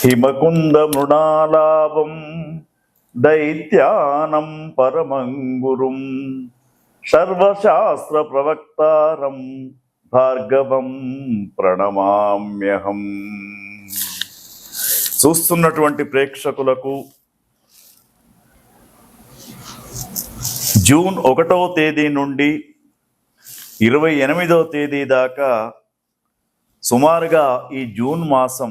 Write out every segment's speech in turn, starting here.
హిమకుంద మృణాలాభం దైత్యానం పరమంగురుం సర్వశాస్త్ర ప్రవక్తారం భార్గవం ప్రణమామ్యహం చూస్తున్నటువంటి ప్రేక్షకులకు జూన్ ఒకటవ తేదీ నుండి ఇరవై ఎనిమిదవ తేదీ దాకా సుమారుగా ఈ జూన్ మాసం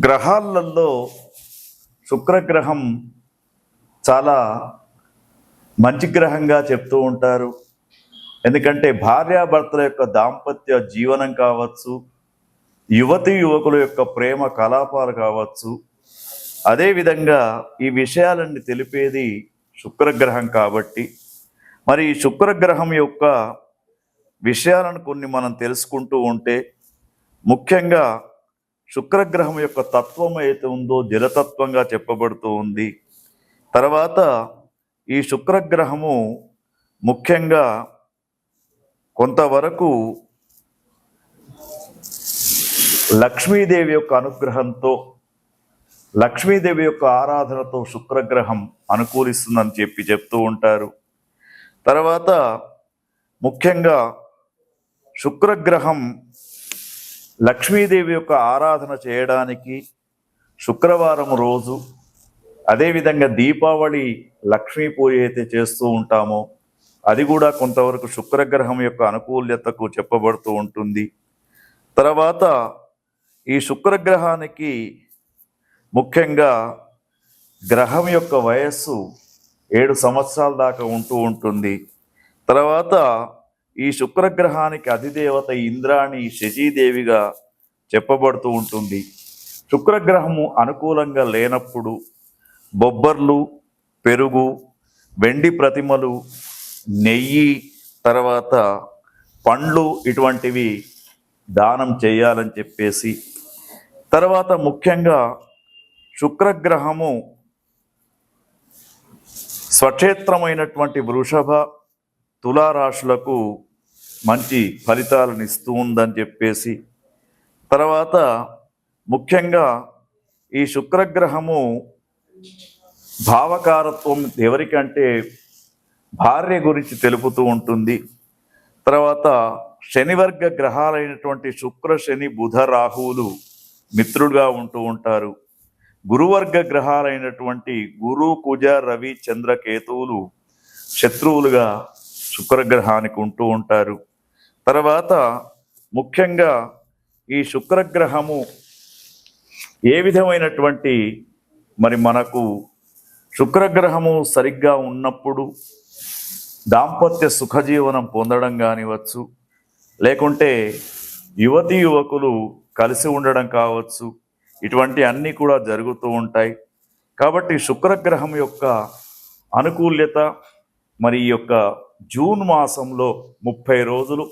గ్రహాలలో శుక్రగ్రహం చాలా మంచి గ్రహంగా చెప్తూ ఉంటారు. ఎందుకంటే భార్యాభర్తల యొక్క దాంపత్య జీవనం కావచ్చు యువతి యువకుల యొక్క ప్రేమ కలాపాలు కావచ్చు. అదేవిధంగా ఈ విషయాలన్నీ తెలిపేది శుక్రగ్రహం కాబట్టి. మరి ఈ శుక్రగ్రహం యొక్క విషయాలను కొన్ని మనం తెలుసుకుంటూ ఉంటే ముఖ్యంగా శుక్రగ్రహం యొక్క తత్వం అయితే ఉందో జలతత్వంగా చెప్పబడుతూ ఉంది. తర్వాత ఈ శుక్రగ్రహము ముఖ్యంగా కొంతవరకు లక్ష్మీదేవి యొక్క అనుగ్రహంతో లక్ష్మీదేవి యొక్క ఆరాధనతో శుక్రగ్రహం అనుకూలిస్తుందని చెప్పి చెప్తూ ఉంటారు. తర్వాత ముఖ్యంగా శుక్రగ్రహం లక్ష్మీదేవి యొక్క ఆరాధన చేయడానికి శుక్రవారం రోజు అదేవిధంగా దీపావళి లక్ష్మీ పూజ అయితే చేస్తూ ఉంటామో అది కూడా కొంతవరకు శుక్రగ్రహం యొక్క అనుకూల్యతకు చెప్పబడుతూ ఉంటుంది. తర్వాత ఈ శుక్రగ్రహానికి ముఖ్యంగా గ్రహం యొక్క వయస్సు ఏడు సంవత్సరాల దాకా ఉంటూ ఉంటుంది. తర్వాత ఈ శుక్రగ్రహానికి అధిదేవత ఇంద్రాణి శచీదేవిగా చెప్పబడుతూ ఉంటుంది. శుక్రగ్రహము అనుకూలంగా లేనప్పుడు బొబ్బర్లు పెరుగు వెండి ప్రతిమలు నెయ్యి తర్వాత పండ్లు ఇటువంటివి దానం చేయాలని చెప్పేసి తర్వాత ముఖ్యంగా శుక్రగ్రహము స్వక్షేత్రమైనటువంటి వృషభ తులారాశులకు మంచి ఫలితాలను ఇస్తూ ఉందని చెప్పేసి తర్వాత ముఖ్యంగా ఈ శుక్రగ్రహము భావకారత్వం ఎవరికంటే భార్య గురించి తెలుపుతూ ఉంటుంది. తర్వాత శనివర్గ గ్రహాలైనటువంటి శుక్ర శని బుధ రాహువులు మిత్రుడుగా ఉంటూ ఉంటారు. గురువర్గ గ్రహాలైనటువంటి గురు కుజ రవి చంద్ర కేతువులు శత్రువులుగా శుక్రగ్రహానికి ఉంటూ ఉంటారు. తర్వాత ముఖ్యంగా ఈ శుక్రగ్రహము ఏ విధమైనటువంటి మరి మనకు శుక్రగ్రహము సరిగ్గా ఉన్నప్పుడు దాంపత్య సుఖజీవనం పొందడం కానివచ్చు లేకుంటే యువతి యువకులు కలిసి ఉండడం కావచ్చు ఇటువంటి అన్నీ కూడా జరుగుతూ ఉంటాయి. కాబట్టి శుక్రగ్రహం యొక్క అనుకూల్యత మరి ఈ యొక్క జూన్ మాసంలో ముప్పై రోజులు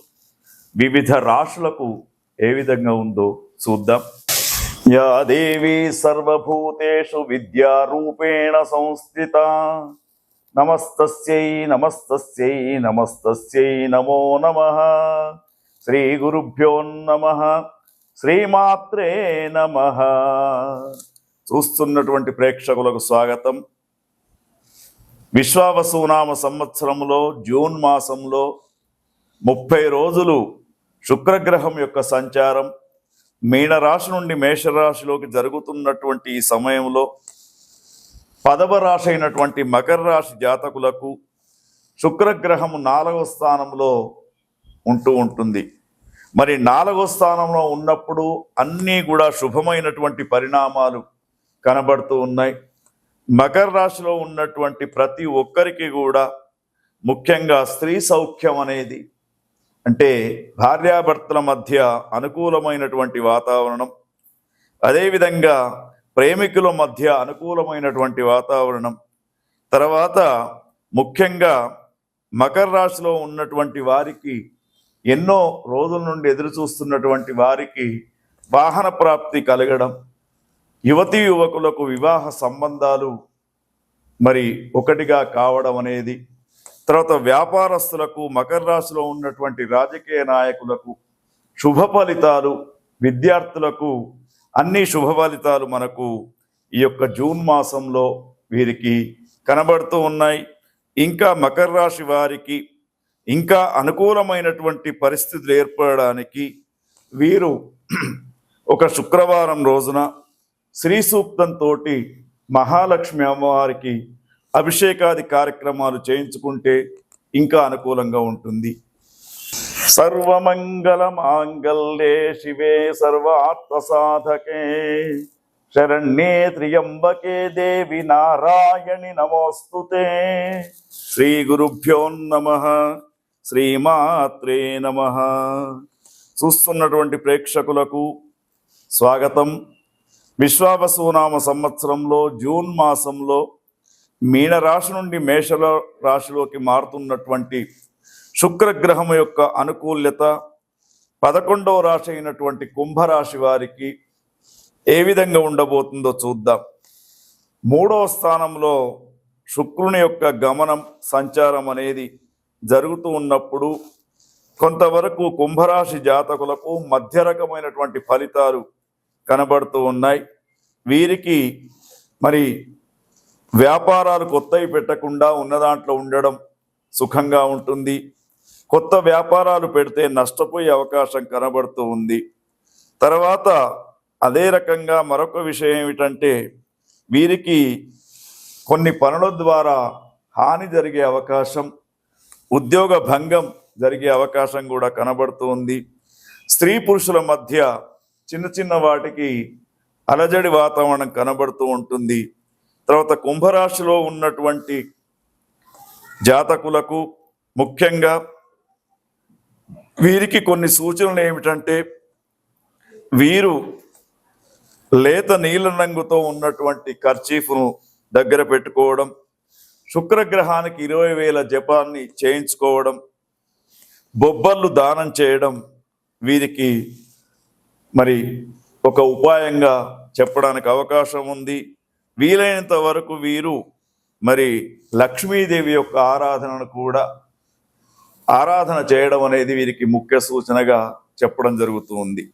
వివిధ రాశులకు ఏ విధంగా ఉందో చూద్దాం. యా దేవి సర్వభూతేషు విద్యారూపేణ సంస్థిత. నమస్తస్యై నమస్తస్యై నమస్తస్యై నమో నమ. శ్రీ గురుభ్యో నమ. శ్రీమాత్రే నమ. చూస్తున్నటువంటి ప్రేక్షకులకు స్వాగతం. విశ్వావసునామ సంవత్సరంలో జూన్ మాసంలో ముప్పై రోజులు శుక్రగ్రహం యొక్క సంచారం మీనరాశి నుండి మేషరాశిలోకి జరుగుతున్నటువంటి ఈ సమయంలో పదవ రాశి అయినటువంటి మకర రాశి జాతకులకు శుక్రగ్రహము నాలుగవ స్థానంలో ఉంటూ ఉంటుంది. మరి నాలుగవ స్థానంలో ఉన్నప్పుడు అన్నీ కూడా శుభమైనటువంటి పరిణామాలు కనబడుతూ ఉన్నాయి. మకర రాశిలో ఉన్నటువంటి ప్రతి ఒక్కరికి కూడా ముఖ్యంగా స్త్రీ సౌఖ్యం అనేది అంటే భార్యాభర్తల మధ్య అనుకూలమైనటువంటి వాతావరణం అదేవిధంగా ప్రేమికుల మధ్య అనుకూలమైనటువంటి వాతావరణం. తర్వాత ముఖ్యంగా మకర రాశిలో ఉన్నటువంటి వారికి ఎన్నో రోజుల నుండి ఎదురు చూస్తున్నటువంటి వారికి వాహన ప్రాప్తి కలగడం యువతీ యువకులకు వివాహ సంబంధాలు మరి ఒకటిగా కావడం అనేది తర్వాత వ్యాపారస్తులకు మకర రాశిలో ఉన్నటువంటి రాజకీయ నాయకులకు శుభ ఫలితాలు విద్యార్థులకు అన్ని శుభ ఫలితాలు మనకు ఈ యొక్క జూన్ మాసంలో వీరికి కనబడుతూ ఉన్నాయి. ఇంకా మకర రాశి వారికి ఇంకా అనుకూలమైనటువంటి పరిస్థితులు ఏర్పడడానికి వీరు ఒక శుక్రవారం రోజున శ్రీ సూక్తంతో మహాలక్ష్మి అమ్మవారికి అభిషేకాది కార్యక్రమాలు చేయించుకుంటే ఇంకా అనుకూలంగా ఉంటుంది. సర్వమంగళ మాంగళ్యే శివే సర్వాత్మ సాధకే శరణ్యే త్రియంబకే దేవి నారాయణి నమోస్తుతే. శ్రీ గురుభ్యో నమ. శ్రీమాత్రే నమ. చూస్తున్నటువంటి ప్రేక్షకులకు స్వాగతం. విశ్వావసునామ సంవత్సరంలో జూన్ మాసంలో మీన రాశి నుండి మేషల రాశిలోకి మారుతున్నటువంటి శుక్రగ్రహం యొక్క అనుకూల్యత పదకొండవ రాశి అయినటువంటి కుంభరాశి వారికి ఏ విధంగా ఉండబోతుందో చూద్దాం. మూడవ స్థానంలో శుక్రుని యొక్క గమనం సంచారం అనేది జరుగుతూ ఉన్నప్పుడు కొంతవరకు కుంభరాశి జాతకులకు మధ్య రకమైనటువంటి ఫలితాలు కనబడుతూ ఉన్నాయి. వీరికి మరి వ్యాపారాలు కొత్తవి పెట్టకుండా ఉన్న దాంట్లో ఉండడం సుఖంగా ఉంటుంది. కొత్త వ్యాపారాలు పెడితే నష్టపోయే అవకాశం కనబడుతూ ఉంది. తర్వాత అదే రకంగా మరొక విషయం ఏమిటంటే వీరికి కొన్ని పనుల ద్వారా హాని జరిగే అవకాశం ఉద్యోగ భంగం జరిగే అవకాశం కూడా కనబడుతూ ఉంది. స్త్రీ పురుషుల మధ్య చిన్న చిన్న వాటికి అలజడి వాతావరణం కనబడుతూ ఉంటుంది. తర్వాత కుంభరాశిలో ఉన్నటువంటి జాతకులకు ముఖ్యంగా వీరికి కొన్ని సూచనలు ఏమిటంటే వీరు లేత నీల రంగుతో ఉన్నటువంటి కర్చీఫ్ను దగ్గర పెట్టుకోవడం శుక్రగ్రహానికి ఇరవై వేల జపాన్ని చేయించుకోవడం బొబ్బర్లు దానం చేయడం వీరికి మరి ఒక ఉపాయంగా చెప్పడానికి అవకాశం ఉంది. వీలైనంత వరకు వీరు మరి లక్ష్మీదేవి యొక్క ఆరాధనను కూడా ఆరాధన చేయడం అనేది వీరికి ముఖ్య సూచనగా చెప్పడం జరుగుతూ ఉంది.